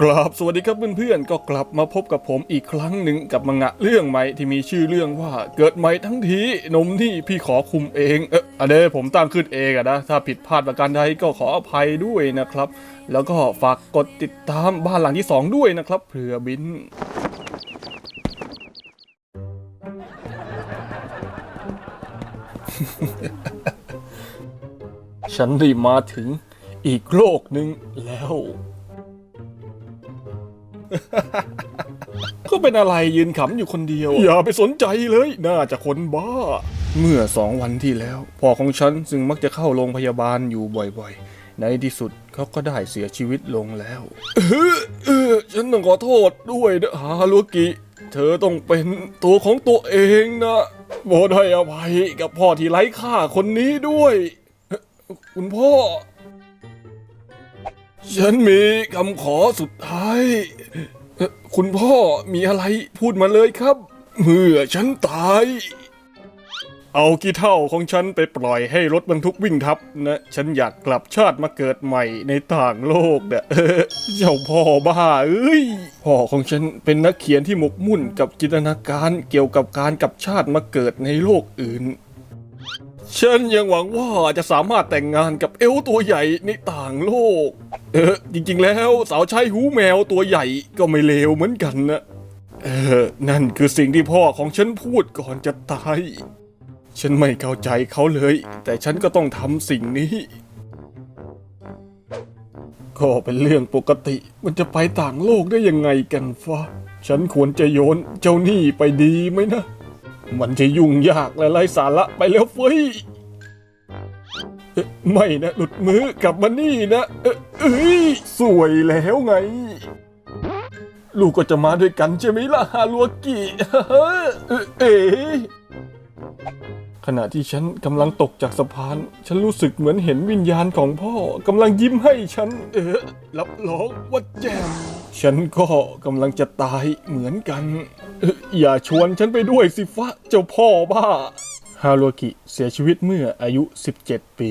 กราบสวัสดีครับเพื่อนๆก็กลับมาพบกับผมอีกครั้งหนึ่งกับมังงะเรื่องใหม่ที่มีชื่อเรื่องว่าเกิดใหม่ทั้งทีนมนี่พี่ขอคุมเองเอออันนี้ผมตั้งขึ้นเองอะนะถ้าผิดพลาดประการใดก็ขออภัยด้วยนะครับ แล้วก็ฝากกดติดตามบ้านหลังที่สองด้วยนะครับเผื่อบินฉันได้มาถึงอีกโลกหนึ่งแล้ว ก็เป็นอะไรยืนขำอยู่คนเดียว อย่าไปสนใจเลย น่าจะคนบ้า เมื่อสองวันที่แล้วพ่อของฉันซึ่งมักจะเข้าโรงพยาบาลอยู่บ่อยๆ ในที่สุดเขาก็ได้เสียชีวิตลงแล้วเออเออฉันต้องขอโทษด้วยนะฮารุกิ เธอต้องเป็นตัวของตัวเองนะโปรดให้อภัยกับพ่อที่ไร้ค่าคนนี้ด้วย คุณพ่อ ฉันมีคำขอสุดท้าย คุณพ่อมีอะไรพูดมาเลยครับ เมื่อฉันตาย เอากี่เท่าของฉันไปปล่อยให้รถบรรทุกวิ่งทับนะ ฉันอยากกลับชาติมาเกิดใหม่ในต่างโลกนะเออเจ้าพ่อบ้าเอ้ย พ่อของฉันเป็นนักเขียนที่หมกมุ่นกับจินตนาการเกี่ยวกับการกลับชาติมาเกิดในโลกอื่น ฉันยังหวังว่าจะสามารถแต่งงานกับเอลตัวใหญ่ในต่างโลก เออ จริงๆแล้วสาวใช้หูแมวตัวใหญ่ก็ไม่เลวเหมือนกันนะ เออ นั่นคือสิ่งที่พ่อของฉันพูดก่อนจะตาย ฉันไม่เข้าใจเขาเลย แต่ฉันก็ต้องทำสิ่งนี้ ก็เป็นเรื่องปกติ มันจะไปต่างโลกได้ยังไงกันฟ้า ฉันควรจะโยนเจ้าหนี้ไปดีไหมนะ มันจะยุ่งยากและไร้สาระไปแล้วเฟ้ยไม่นะ หลุดมือกลับมานี่นะเอ๊ะเอ้ยสวยแล้วไง ลูกก็จะมาด้วยกันใช่ไหมล่ะฮาลัวกิเอ๋ขณะที่ฉันกำลังตกจากสะพาน ฉันรู้สึกเหมือนเห็นวิญญาณของพ่อกำลังยิ้มให้ฉัน เออรับรองว่าแจ่มฉันก็กำลังจะตายเหมือนกัน อย่าชวนฉันไปด้วยสิฟะเจ้าพ่อบ้า ฮารุกิเสียชีวิตเมื่ออายุ 17 ปี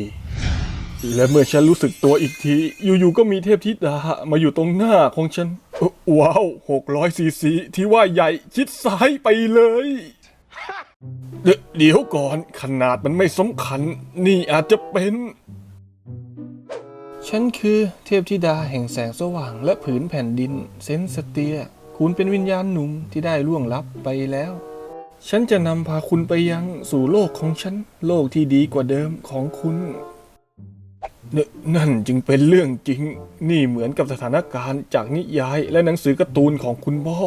และเมื่อฉันรู้สึกตัวอีกที อยู่ๆก็มีเทพธิดามาอยู่ตรงหน้าของฉันเอ่อว้าว600ซีซีที่ว่าใหญ่ชิดซ้ายไปเลยเดยวเดี๋ยวก่อนขนาดมันไม่สำคัญ นี่อาจจะเป็นฉันคือเทพธิดาแห่งแสงสว่างและผืนแผ่นดิน เซนสเตีย คุณเป็นวิญญาณหนุ่มที่ได้ล่วงลับไปแล้ว ฉันจะนำพาคุณไปยังสู่โลกของฉัน โลกที่ดีกว่าเดิมของคุณเนนั่นจึงเป็นเรื่องจริง นี่เหมือนกับสถานการณ์จากนิยายและหนังสือการ์ตูนของคุณพ่อ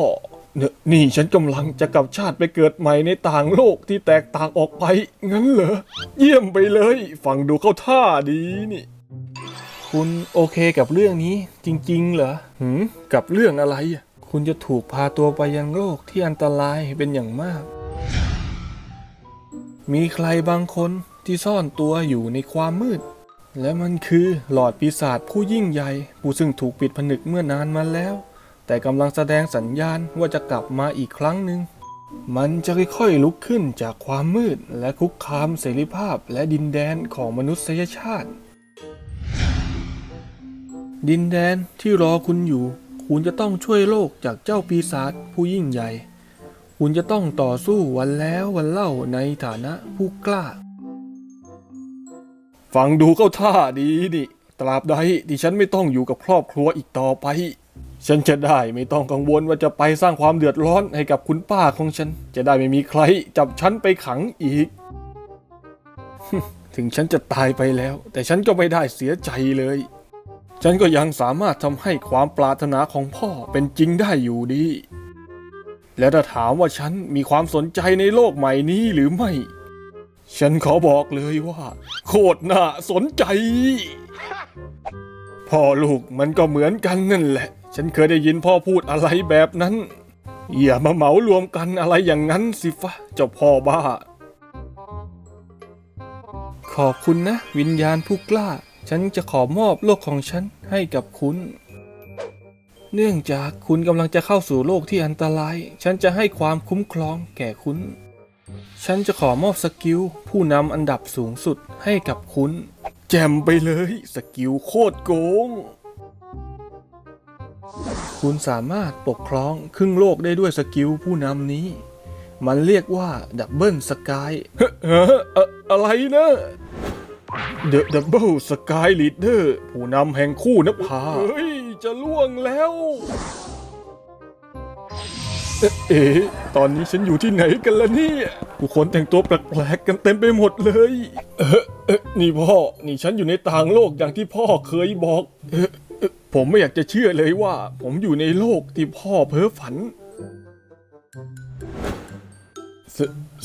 เนนี่ฉันกำลังจะกลับชาติไปเกิดใหม่ในต่างโลกที่แตกต่างออกไป งั้นเหรอ เยี่ยมไปเลย ฟังดูเข้าท่าดีนี่ คุณโอเคกับเรื่องนี้จริงๆ เหรอหืมกับเรื่องอะไรอะ คุณจะถูกพาตัวไปยังโลกที่อันตรายเป็นอย่างมาก มีใครบางคนที่ซ่อนตัวอยู่ในความมืด และมันคือหลอดปีศาจผู้ยิ่งใหญ่ ผู้ซึ่งถูกปิดผนึกเมื่อนานมาแล้ว แต่กำลังแสดงสัญญาณว่าจะกลับมาอีกครั้งหนึ่ง มันจะค่อยๆลุกขึ้นจากความมืดและคุกคามเสรีภาพและดินแดนของมนุษยชาติ ดินแดนที่รอคุณอยู่ คุณจะต้องช่วยโลกจากเจ้าปีศาจผู้ยิ่งใหญ่ คุณจะต้องต่อสู้วันแล้ววันเล่าในฐานะผู้กล้า ฟังดูเข้าท่าดีนี่ ตราบใดที่ฉันไม่ต้องอยู่กับครอบครัวอีกต่อไป ฉันจะได้ไม่ต้องกังวลว่าจะไปสร้างความเดือดร้อนให้กับคุณป้าของฉัน จะได้ไม่มีใครจับฉันไปขังอีก ถึงฉันจะตายไปแล้ว แต่ฉันก็ไม่ได้เสียใจเลย ฉันก็ยังสามารถทำให้ความปรารถนาของพ่อเป็นจริงได้อยู่ดี แล้วถ้าถามว่าฉันมีความสนใจในโลกใหม่นี้หรือไม่ ฉันขอบอกเลยว่า โคตรน่าสนใจ พ่อลูกมันก็เหมือนกันนั่นแหละ ฉันเคยได้ยินพ่อพูดอะไรแบบนั้น อย่ามาเหมารวมกันอะไรอย่างนั้นสิฟะเจ้าพ่อบ้า ขอบคุณนะ วิญญาณผู้กล้า ฉันจะขอมอบโลกของฉันให้กับคุณ เนื่องจากคุณกำลังจะเข้าสู่โลกที่อันตราย ฉันจะให้ความคุ้มครองแก่คุณ ฉันจะขอมอบสกิลผู้นำอันดับสูงสุดให้กับคุณ แจมไปเลยสกิลโคตรโกง คุณสามารถปกครองครึ่งโลกได้ด้วยสกิลผู้นำนี้ มันเรียกว่าดับเบิลสกายอะไรนะ The Double Sky Leader ผู้นำแห่งคู่นภาเฮ้ย จะล่วงแล้ว เอ๊ะเอ๋ตอนนี้ฉันอยู่ที่ไหนกันล่ะเนี่ย ผู้คนแต่งตัวแปลกๆกันเต็มไปหมดเลย เออเอะนี่พ่อ นี่ฉันอยู่ในต่างโลกอย่างที่พ่อเคยบอกเอ๊ะเอ๊ะผมไม่อยากจะเชื่อเลยว่า ผมอยู่ในโลกที่พ่อเพ้อฝันส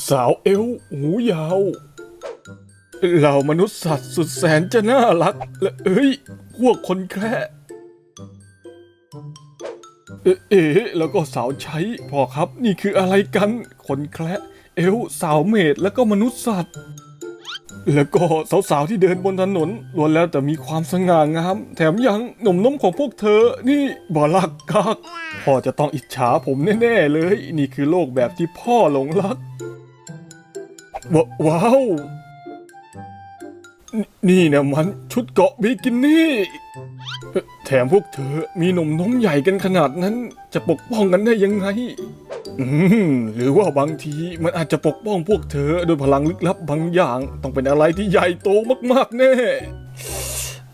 สาวเอวหูยาว เหล่ามนุษย์สัตว์สุดแสนจะน่ารักและเอ้ย พวกคนแคระเอ๊ะแล้วก็สาวใช้พ่อครับนี่คืออะไรกัน คนแคระเอวสาวเมดแล้วก็มนุษย์สัตว์ แล้วก็สาวๆที่เดินบนถนนล้วนแล้วแต่มีความสง่างาม แถมยังหนุ่มน้มของพวกเธอ นี่บอลักกากพ่อจะต้องอิจฉาผมแน่ๆเลย นี่คือโลกแบบที่พ่อหลงรักวว้าว นี่นะมันชุดเกาะบิกินี่ แถมพวกเธอมีหนมน้มใหญ่กันขนาดนั้น จะปกป้องกันได้ยังไง อืมหรือว่าบางทีมันอาจจะปกป้องพวกเธอโดยพลังลึกลับบางอย่าง ต้องเป็นอะไรที่ใหญ่โตมากๆแน่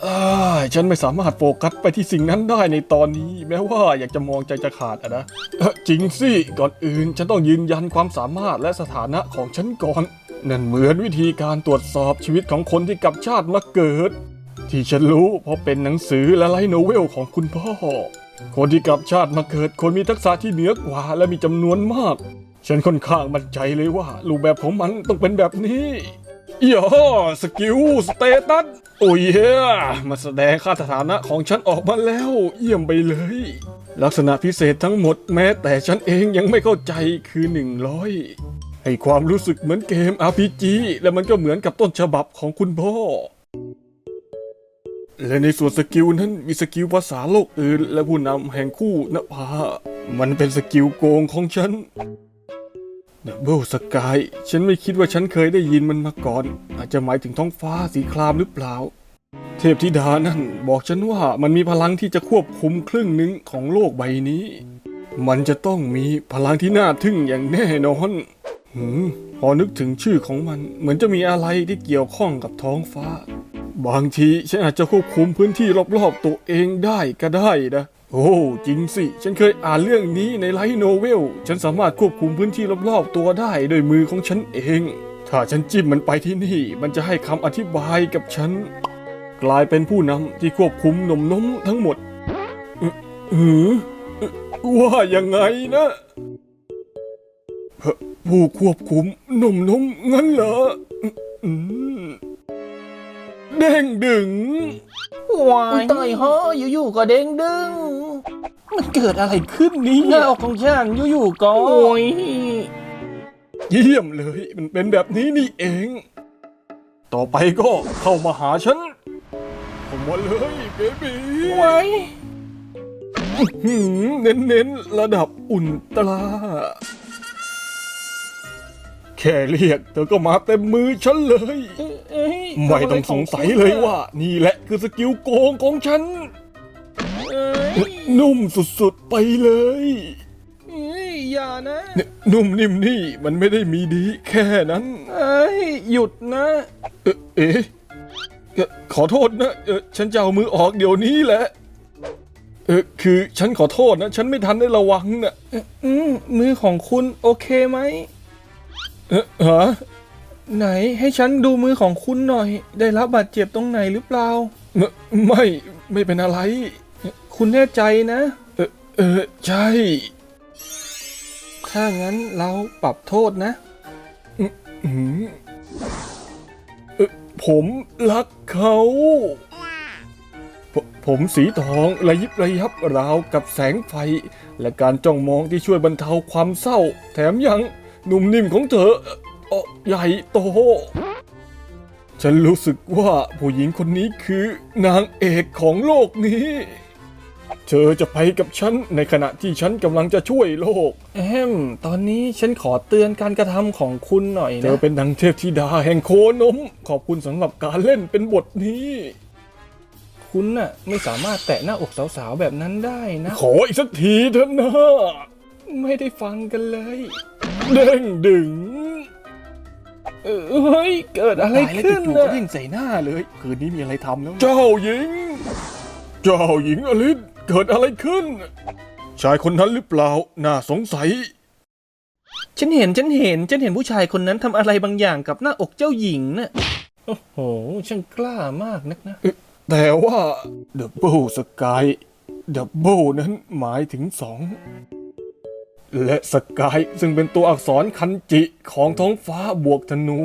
อฉันไม่สามารถโฟกัสไปที่สิ่งนั้นได้ในตอนนี้ แม้ว่าอยากจะมองใจจะขาดอะนะจริงสิ ก่อนอื่นฉันต้องยืนยันความสามารถและสถานะของฉันก่อน นั่นเหมือนวิธีการตรวจสอบชีวิตของคนที่กลับชาติมาเกิด ที่ฉันรู้เพราะเป็นหนังสือและไลท์โนเวลของคุณพ่อ คนที่กลับชาติมาเกิดคนมีทักษะที่เหนือกว่าและมีจำนวนมาก ฉันค่อนข้างมั่นใจเลยว่ารูปแบบของมันต้องเป็นแบบนี้ย่อสกิลสเตตัสโอ้ยเฮ้มาแสดงค่าสถานะของฉันออกมาแล้ว เยี่ยมไปเลย ลักษณะพิเศษทั้งหมดแม้แต่ฉันเองยังไม่เข้าใจคือ 100 ให้ความรู้สึกเหมือนเกม RPG และมันก็เหมือนกับต้นฉบับของคุณพ่อ และในส่วนสกิลนั้นมีสกิลภาษาโลกอื่น และผู้นำแห่งคู่นภา มันเป็นสกิลโกงของฉันดับเบิลสกายฉันไม่คิดว่าฉันเคยได้ยินมันมาก่อน อาจจะหมายถึงท้องฟ้าสีครามหรือเปล่า เทพธิดานั่นบอกฉันว่ามันมีพลังที่จะควบคุมครึ่งหนึ่งของโลกใบนี้ มันจะต้องมีพลังที่น่าทึ่งอย่างแน่นอน หืมพอนึกถึงชื่อของมัน เหมือนจะมีอะไรที่เกี่ยวข้องกับท้องฟ้า บางทีฉันอาจจะควบคุมพื้นที่รอบๆตัวเองได้ก็ได้นะโอ้จริงสิ ฉันเคยอ่านเรื่องนี้ในไลท์โนเวล ฉันสามารถควบคุมพื้นที่รอบๆตัวได้ด้วยมือของฉันเอง ถ้าฉันจิ้มมันไปที่นี่ มันจะให้คำอธิบายกับฉัน กลายเป็นผู้นำที่ควบคุมนมนมทั้งหมดเออหือเอ่อว่ายังไงนะผู้ควบคุมหนมนมงั้นเหรออืมเด้งดึงวายตายฮะอยู่ๆก็เด้งดึง มันเกิดอะไรขึ้นนี่หน้าอกของฉันอยู่ๆก็โอ้ยเยี่ยมเลย มันเป็นแบบนี้นี่เอง ต่อไปก็เข้ามาหาฉันเข้ามาเลยเบบีวายหืมเน้นๆระดับอุ่นตรา แค่เรียกเธอก็มาเต็มมือฉันเลยเอ้ยไม่ต้องสงสัยเลยว่า นี่แหละคือสกิลโกงของฉันเอ้ยนุ่มสุดๆไปเลยเอ้ยอย่านะเนี่ยนุ่มนิ่มนี่มันไม่ได้มีดีแค่นั้นเอ้ยหยุดนะ เอ๊ะเอ๊ะเอ่อขอโทษนะเออฉันจะเอามือออกเดี๋ยวนี้แหละเออคือฉันขอโทษนะ ฉันไม่ทันได้ระวังนะอืมมือของคุณโอเคไหม เออฮะไหนให้ฉันดูมือของคุณหน่อย ได้รับบาดเจ็บตรงไหนหรือเปล่า ไม่ไม่ไม่เป็นอะไร คุณแน่ใจนะ เออเออใช่ ถ้างั้นเราปรับโทษนะอืมเอ่อผมรักเขาผมผมสีทองระยิบระยับราวกับแสงไฟ และการจ้องมองที่ช่วยบรรเทาความเศร้า แถมยังห นุ่มนิ่มของเธอเอ่อใหญ่โต ฉันรู้สึกว่าผู้หญิงคนนี้คือนางเอกของโลกนี้ เธอจะไปกับฉันในขณะที่ฉันกำลังจะช่วยโลก แอม ตอนนี้ฉันขอเตือนการกระทำของคุณหน่อยเธนะอเป็นดังเทพธิดาแห่งโคนม ขอบคุณสำหรับการเล่นเป็นบทนี้คคุณน่ะไม่สามารถแตะหน้าอกสาวๆแบบนั้นได้นะ ขออีกสักทีเถอะนะ ไม่ได้ฟังกันเลย เด้งดึงเออเฮ้ย เกิดอะไรขึ้นจู่ๆน่ะก็เด้งใส่หน้าเลย คืนนี้มีอะไรทำแล้วเจ้าหญิง เจ้าหญิงอลิสเกิดอะไรขึ้น ชายคนนั้นหรือเปล่า น่าสงสัย ฉันเห็นฉันเห็นฉันเห็นผู้ชายคนนั้นทำอะไรบางอย่างกับหน้าอกเจ้าหญิงน่ะโอ้โหช่างกล้ามากนักนะ แต่ว่า Double Sky Double นั้นหมายถึงสอง และสกายซึ่งเป็นตัวอักษรคันจิของท้องฟ้าบวกธนู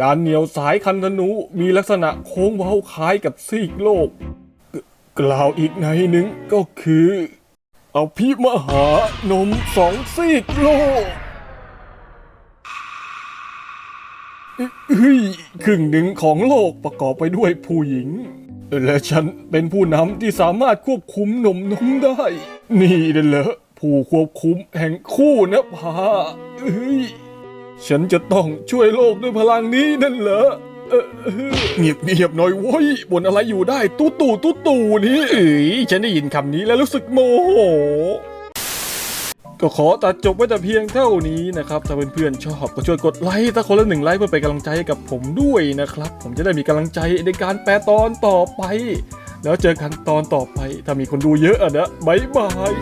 การเหนียวสายคันธนูมีลักษณะโค้งเว้าคล้ายกับซีกโลกกกล่าวอีกในหนึ่งก็คือ เอาพิมหานมสองซีกโลกเฮ้ยครึ่งหนึ่งของโลกประกอบไปด้วยผู้หญิง และฉันเป็นผู้นำที่สามารถควบคุมนมนมได้ นี่เด้อเหรอ ผู้ควบคุมแห่งคู่นภาเฮ้ยฉันจะต้องช่วยโลกด้วยพลังนี้นั่นเหรอเงียบเงียบหน่อยเว้ยบนอะไรอยู่ได้ตู้ตู่ตู้ตู่นี่เอ้ยฉันได้ยินคำนี้แล้วรู้สึกโมโห ก็ขอตัดจบไว้แต่เพียงเท่านี้นะครับ ถ้าเพื่อนๆชอบก็ช่วยกดไลค์ถ้าคนละหนึ่งไลค์เพื่อเป็นกำลังใจให้กับผมด้วยนะครับ ผมจะได้มีกำลังใจในการแปลตอนต่อไป แล้วเจอกันตอนต่อไปถ้ามีคนดูเยอะอะนะบ๊ายบาย